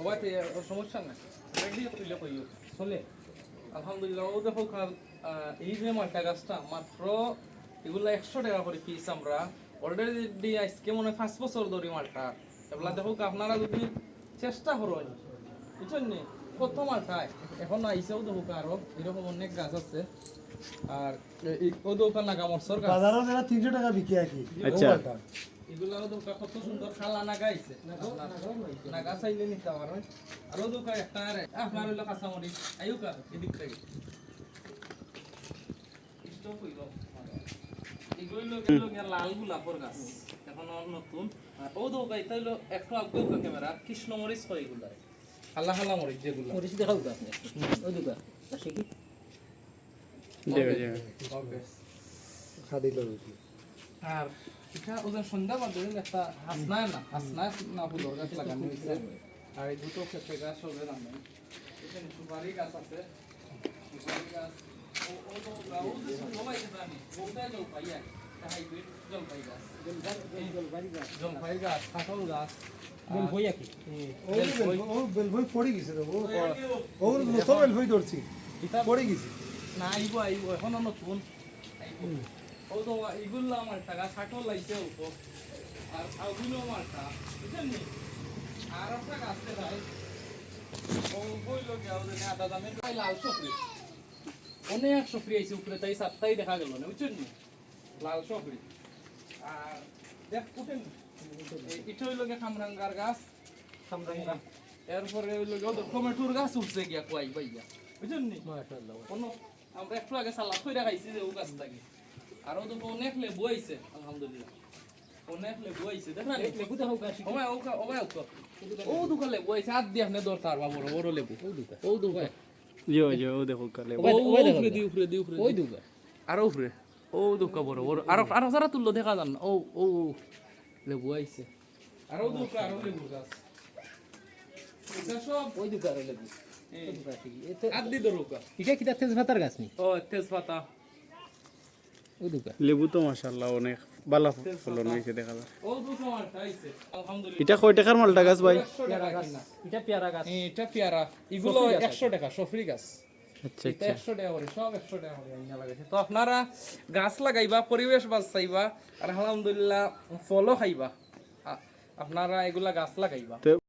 সবাই তো সমস্যা নাই। হইলে কইও। চলে। আলহামদুলিল্লাহ ও দেখো এই যে মালটা গাছটা মাত্র এগুলা একশো টাকা করে পিস আমরা। অলরেডি আজকে মনে হয় পাঁচ বছর ধরে মালটা। এগুলা দেখো আপনারা যদি চেষ্টা করেন বুঝছেন নি? কত মালটায়। এখন আইসেও দেখো আরও এরকম অনেক গাছ আছে। আর ও দোকান নাগা মরসর গাছ। তিনশো টাকা বিকে আর কি? আচ্ছা। কত সুন্দর খালা নিতে আরও একটা আরে আপনার হইল কাঁচামরিচ। এদিক থেকে। কৃষ্ণ মরিচ হয় এগুলা। হালা হালা মরিচ যেগুলো। মরিচ দেখাও আপনি। ওই দুকা পাশে কি? দেখো দেখো খাদিল আর এটা ওদের সন্ধ্যা বাদে একটা হাসনায় না হাসনায় না ফুলের গাছ লাগানো হয়েছে আর এই দুটো ক্ষেত্রে গাছ হবে না এখানে সুপারি গাছ আছে সুপারি গাছ আর কাঁঠাল গাছ বেল হইয়া কি ও বেল- ও বেলভই পড়ে গেছে ও ও নতুন বেলভই না আইব আইব এখনও নতুন ও তো আমার টাকা অল্প আর আগুলো আমার টাকা বুঝলেন আর একটা গাছ ভাই অনেক সফরি আইছে উপরে তাই সাতটাই দেখা গেল না বুঝছেন নি লাল সফরি আর দেখ উঠেন এটা হইল গিয়া খামরাঙ্গার গাছ খামরাঙ্গা এরপরে হইল গিয়া ওদের টমেটোর গাছ উঠছে গিয়া কুয়াই বাইয়া বুঝছেন নি আমরা একটু আগে সালাদ করে খাইছি যে ও গাছ থেকে আর ও তো অনেক লেবু আইছে আলহামদুলিল্লাহ অনেক লেবু আইছে দেখ না লেবু দেখাও গাছ ওমায় ওকা ওমায় ওকা। ও দুকা লেবু আইছে হাত দিয়ে আপনি দরকার বা বড় বড় লেবু। ও দুকা ও দুকা জিও জিও ও দেখো কালে ও উপরে দি উপরে দি উপরে ওই দুকা আরও উপরে। ও দুকা বড় বড় আর আর সারা তুললো দেখা যান। ও ও ও। লেবু আইছে। আরও দুকা আরও লেবু গাছ। এটা সব ওই দুকা আর লেবু। ওই দুকা ঠিক এতে হাত দি দরকা এটা কি তেজপাতার গাছ নি? ও তেজপাতা। লেবু তো মাশাআল্লাহ অনেক ফলন হয়েছে দেখা যায়। এটা কয় টাকার মালটা গাছ ভাই? এটা পেয়ারা গাছ। এটা পেয়ারা। এগুলো সফরি গাছ একশো টাকা সফরি গাছ। তো আপনারা গাছ লাগাইবা পরিবেশ বাঁচাইবা আর আলহামদুলিল্লাহ ফলও খাইবা। আপনারা এগুলা গাছ লাগাইবা।